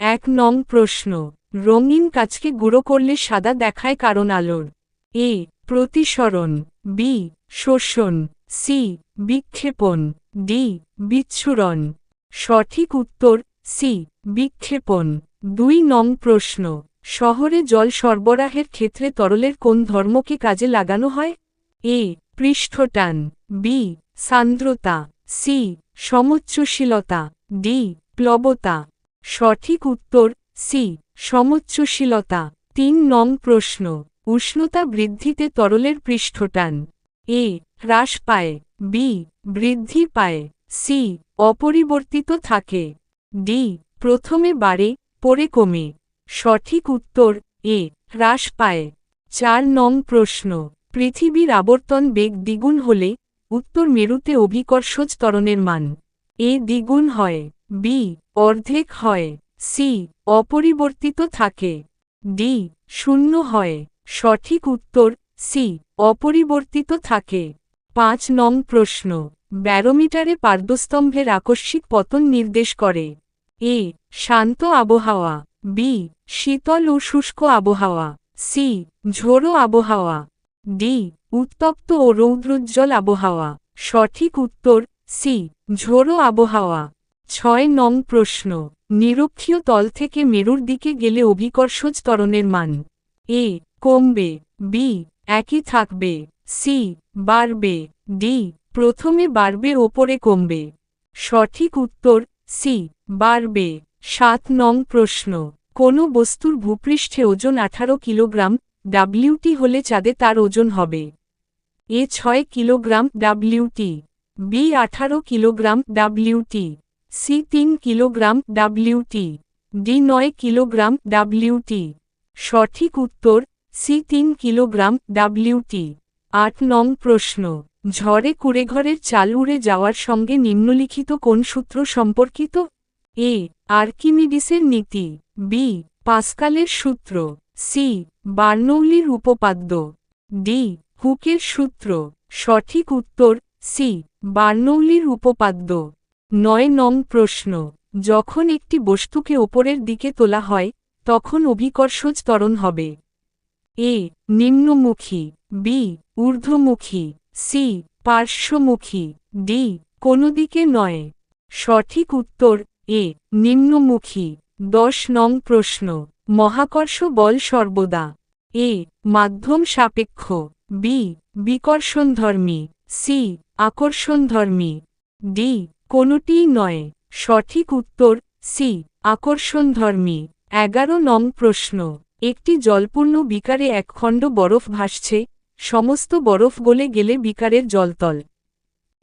এক নং প্রশ্ন, রঙিন কাজকে গুঁড়ো করলে সাদা দেখায় কারণ আলোর। এ, প্রতিসরণ, বি, শোষণ, সি, বিক্ষেপণ, ডি, বিচ্ছুরণ। সঠিক উত্তর, সি, বিক্ষেপণ। দুই নং প্রশ্ন, শহরে জল সরবরাহের ক্ষেত্রে তরলের কোন ধর্মকে কাজে লাগানো হয়? এ, পৃষ্ঠটান, বি, সান্দ্রতা, সি, সমুচ্চশীলতা, ডি, প্লবতা। সঠিক উত্তর, সি, সমুচ্চশীলতা। তিন নং প্রশ্ন, উষ্ণতা বৃদ্ধিতে তরলের পৃষ্ঠটান। এ, হ্রাস পায়। বি, বৃদ্ধি পায়। সি, অপরিবর্তিত থাকে। ডি, প্রথমে বাড়ে, পরে কমে। সঠিক উত্তর, এ, হ্রাস পায়। চার নং প্রশ্ন, পৃথিবীর আবর্তন বেগ দ্বিগুণ হলে, উত্তর মেরুতে অভিকর্ষজ ত্বরণের মান। এ দ্বিগুণ হয়। বি অর্ধেক হয়। সি অপরিবর্তিত থাকে। ডি শূন্য হয়। সঠিক উত্তর সি অপরিবর্তিত থাকে। পাঁচ নং প্রশ্ন। ব্যারোমিটারে পার্দস্তম্ভের আকস্মিক পতন নির্দেশ করে। এ শান্ত আবহাওয়া। বি শীতল ও শুষ্ক আবহাওয়া। সি ঝোড়ো আবহাওয়া। ডি উত্তপ্ত ও রৌদ্রোজ্জ্বল আবহাওয়া। সঠিক উত্তর সি ঝোড়ো আবহাওয়া। ছয় নং প্রশ্ন, নিরক্ষীয় তল থেকে মেরুর দিকে গেলে অভিকর্ষজ ত্বরণের মান। এ, কমবে। বি, একই থাকবে। সি, বাড়বে। ডি, প্রথমে বাড়বে, ওপরে কমবে। সঠিক উত্তর, সি, বাড়বে। সাত নং প্রশ্ন, কোনো বস্তুর ভূপৃষ্ঠে ওজন আঠারো কিলোগ্রাম, ডাব্লিউটি হলে চাঁদে তার ওজন হবে। এ ছয় কিলোগ্রাম, ডাব্লিউটি। বি, আঠারো কিলোগ্রাম, ডাব্লিউটি। সি তিন কিলোগ্রাম ডাব্লিউটি ডি নয় কিলোগ্রাম ডাব্লিউটি সঠিক উত্তর, সি তিন কিলোগ্রাম ডাব্লিউটি আট নং প্রশ্ন, ঝড়ে কুড়েঘরের চাল উড়ে যাওয়ার সঙ্গে নিম্নলিখিত কোন সূত্র সম্পর্কিত? এ, আর্কিমিডিসের নীতি, বি, পাস্কালের সূত্র, সি, বার্নৌলির উপপাদ্য, ডি হুকের সূত্র। সঠিক উত্তর, সি, বার্নৌলির উপপাদ্য। নয় নং প্রশ্ন। যখন একটি বস্তুকে ওপরের দিকে তোলা হয়, তখন অভিকর্ষজ ত্বরণ হবে। এ, নিম্নমুখী, বি, ঊর্ধ্বমুখী, সি, পার্শ্বমুখী, ডি, কোনো দিকে নয়। সঠিক উত্তর, এ, নিম্নমুখী। দশ নং প্রশ্ন। মহাকর্ষ বল সর্বদা। এ, মাধ্যম সাপেক্ষ। বি, বিকর্ষণধর্মী। সি, আকর্ষণধর্মী। ডি কোনটিই নয়। সঠিক উত্তর, সি। আকর্ষণধর্মী। এগারো নং প্রশ্ন। একটি জলপূর্ণ বিকারে একখণ্ড বরফ ভাসছে, সমস্ত বরফ গলে গেলে বিকারের জলতল।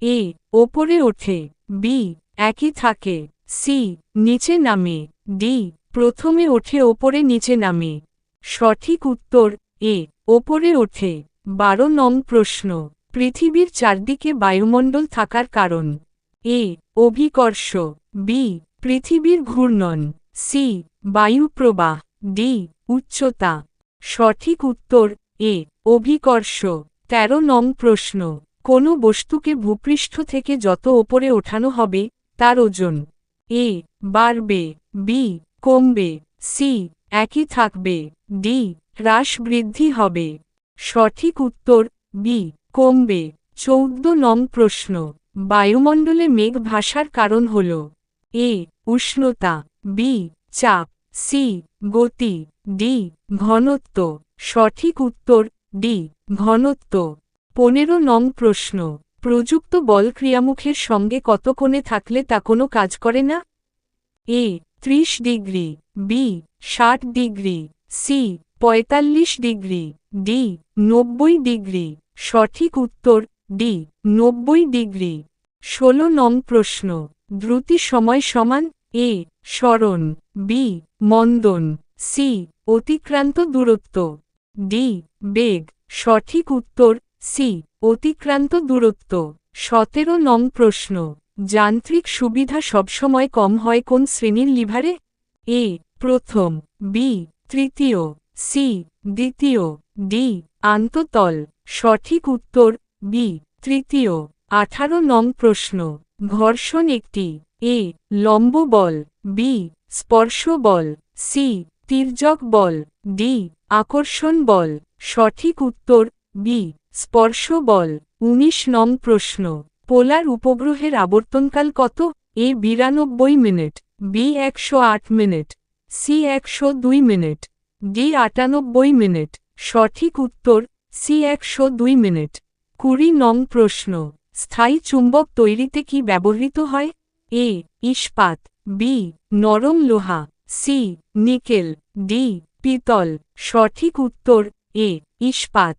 এ। ওপরে ওঠে। বি। একই থাকে। সি। নিচে নামে। ডি। প্রথমে ওঠে ওপরে নিচে নামে। সঠিক উত্তর, এ। ওপরে ওঠে। বারো নং প্রশ্ন। পৃথিবীর চারদিকে বায়ুমণ্ডল থাকার কারণ। এ, অভিকর্ষ, বি, পৃথিবীর ঘূর্ণন, সি, বায়ুপ্রবাহ, ডি, উচ্চতা। সঠিক উত্তর, এ, অভিকর্ষ। ১৩ নং প্রশ্ন, কোনো বস্তুকে ভূপৃষ্ঠ থেকে যত ওপরে ওঠানো হবে, তার ওজন? এ, বাড়বে। বি, কমবে। সি, একই থাকবে। ডি, হ্রাস বৃদ্ধি হবে। সঠিক উত্তর, বি, কমবে। চৌদ্দ নং প্রশ্ন বায়ুমণ্ডলে মেঘ ভাসার কারণ হল এ, উষ্ণতা, বি, চাপ, সি, গতি, ডি, ঘনত্ব। সঠিক উত্তর, ডি, ঘনত্ব। পনেরো নং প্রশ্ন, প্রযুক্ত বল ক্রিয়ামুখের সঙ্গে কত কোণে থাকলে তা কোনো কাজ করে না? এ, ত্রিশ ডিগ্রি, বি, ষাট ডিগ্রি, সি, পঁয়তাল্লিশ ডিগ্রি, ডি, নব্বই ডিগ্রি। সঠিক উত্তর, ডি। নব্বই ডিগ্রি। ষোলো নং প্রশ্ন। দ্রুতি সময় সমান এ স্মরণ। বি মন্দন। সি অতিক্রান্ত দূরত্ব। ডি বেগ। সঠিক উত্তর। সি অতিক্রান্ত দূরত্ব। সতেরো নং প্রশ্ন। যান্ত্রিক সুবিধা সবসময় কম হয় কোন শ্রেণির লিভারে? এ প্রথম। বি তৃতীয়। সি দ্বিতীয়। ডি আন্ততল। সঠিক উত্তর। বি তৃতীয়, আঠারো নং প্রশ্ন, ঘর্ষণ একটি, এ, লম্ব বল, বি, স্পর্শ বল, সি, তির্যক বল, ডি, আকর্ষণ বল, সঠিক উত্তর, বি, স্পর্শ বল, উনিশ নং প্রশ্ন, পোলার উপগ্রহের আবর্তনকাল কত, এ, বিরানব্বই মিনিট, বি, একশো আট মিনিট, সি, একশো দুই মিনিট, ডি, আটানব্বই মিনিট, সঠিক উত্তর, সি, একশো দুই মিনিট। কুড়ি নং প্রশ্ন, স্থায়ী চুম্বক তৈরিতে কি ব্যবহৃত হয়? এ, ইস্পাত, বি, নরম লোহা, সি, নিকেল, ডি, পিতল। সঠিক উত্তর, এ, ইস্পাত।